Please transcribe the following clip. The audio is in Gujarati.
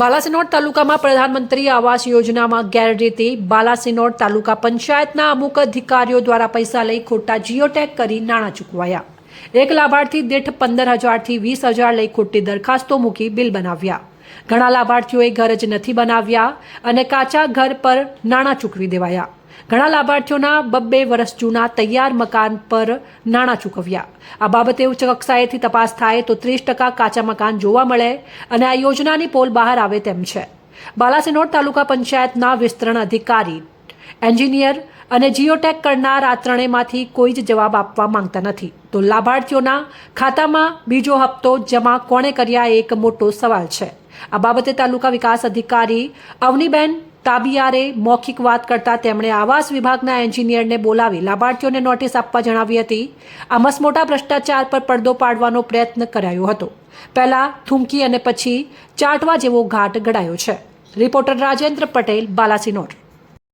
બાલાસિનોડ તાલુકામાં પ્રધાનમંત્રી આવાસ યોજનામાં ગેરરીતિ. બાલાસિનોડ તાલુકા પંચાયતના અમુક અધિકારીઓ દ્વારા પૈસા લઈ ખોટા જીઓટેક કરી નાણાં ચૂકવાયા. એક લાભાર્થી દીઠ પંદર હજારથી વીસ હજાર લઈ ખોટી દરખાસ્તો મૂકી બિલ બનાવ્યા. ઘણા લાભાર્થીઓએ ઘર જ નથી બનાવ્યા અને કાચા ઘર પર નાણાં ચૂકવી દેવાયા. ઘણા લાભાર્થીઓના બબ્બે વર્ષ જૂના તૈયાર મકાન પર નાણાં ચૂકવ્યા. આ બાબતે ઉચ્ચ કક્ષાએથી તપાસ થાય તો ત્રીસ ટકા કાચા મકાન જોવા મળે અને આ યોજનાની પોલ બહાર આવે તેમ છે. બાલાસિનોર તાલુકા પંચાયતના વિસ્તરણ અધિકારી, એન્જિનિયર અને જીઓટેક કરનાર આ ત્રણેયમાંથી કોઈ જ જવાબ આપવા માંગતા નથી. તો લાભાર્થીઓના ખાતામાં બીજો હપ્તો જમા કોણે કર્યા એક મોટો સવાલ છે. આ બાબતે તાલુકા વિકાસ અધિકારી અવનીબેન તાબિયારે મૌખિક વાત કરતા તેમણે આવાસ વિભાગના એન્જિનિયરને બોલાવી લાભાર્થીઓને નોટિસ આપવા જણાવી હતી. આ મસમોટા ભ્રષ્ટાચાર પર પડદો પાડવાનો પ્રયત્ન કરાયો હતો. પહેલા થૂંકી અને પછી ચાટવા જેવો ઘાટ ઘડાયો છે. રિપોર્ટર રાજેન્દ્ર પટેલ, બાલાસિનોર.